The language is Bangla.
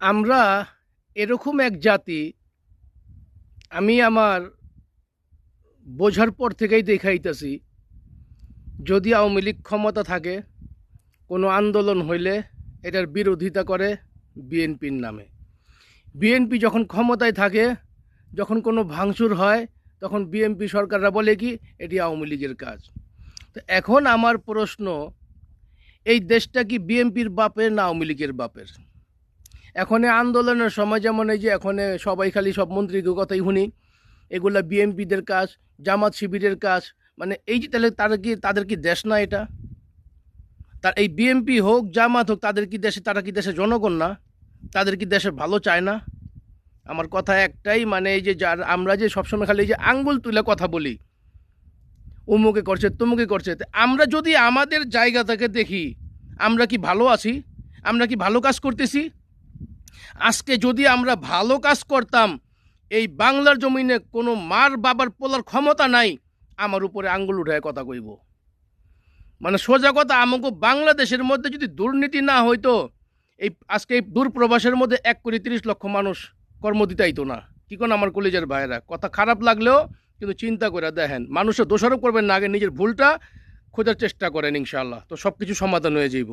আমরা এরকম এক জাতি, আমি আমার বোঝার পর থেকেই দেখাইতেছি, যদি আওয়ামী লীগ ক্ষমতা থাকে, কোনো আন্দোলন হইলে এটার বিরোধিতা করে বিএনপির নামে। বিএনপি যখন ক্ষমতায় থাকে, যখন কোনো ভাঙচুর হয়, তখন বিএনপি সরকাররা বলে কি, এটি আওয়ামী লীগের কাজ। তো এখন আমার প্রশ্ন, এই দেশটা কি বিএনপির বাপের না আওয়ামী লীগের বাপের? এখন আন্দোলনের সময় যেমন এই যে এখন সবাই খালি সব মন্ত্রীকে কথাই শুনি, এগুলা বিএনপিদের কাজ, জামাত শিবিরের কাজ মানে এই যে তাহলে তাদের কি তাদের কি দেশ না এটা? তার এই বিএনপি হোক, জামাত হোক, তাদের কি দেশে, তারা কি দেশে জনগণ না? তাদের কি দেশে ভালো চায় না? আমার কথা একটাই মানে এই যে যার, আমরা যে সবসময় খালি এই যে আঙ্গুল তুলে কথা বলি, উমুকে করছে, তুমুকে করছে আমরা যদি আমাদের জায়গা থেকে দেখি, আমরা কি ভালো আছি? আমরা কি ভালো কাজ করতেছি? আজকে যদি আমরা ভালো কাজ করতাম, এই বাংলার জমিনে কোনো মার বাবার পোলার ক্ষমতা নাই, আমার উপরে আঙ্গুল উঠায় কথা কইব। মানে সোজা কথা, আমাকে বাংলাদেশের মধ্যে যদি দুর্নীতি না হইতো, এই আজকে এই দূরপ্রবাসের মধ্যে এক কোটি তিরিশ লক্ষ মানুষ কর্ম দিতাইতো না। কি কোন আমার কলেজের ভাইয়েরা? কথা খারাপ লাগলেও কিন্তু চিন্তা করে দেখেন মানুষের দোষারোপ করবেন না, আগে নিজের ভুলটা খোঁজার চেষ্টা করেন ইনশাল্লাহ তো সব কিছু সমাধান হয়ে যাইব।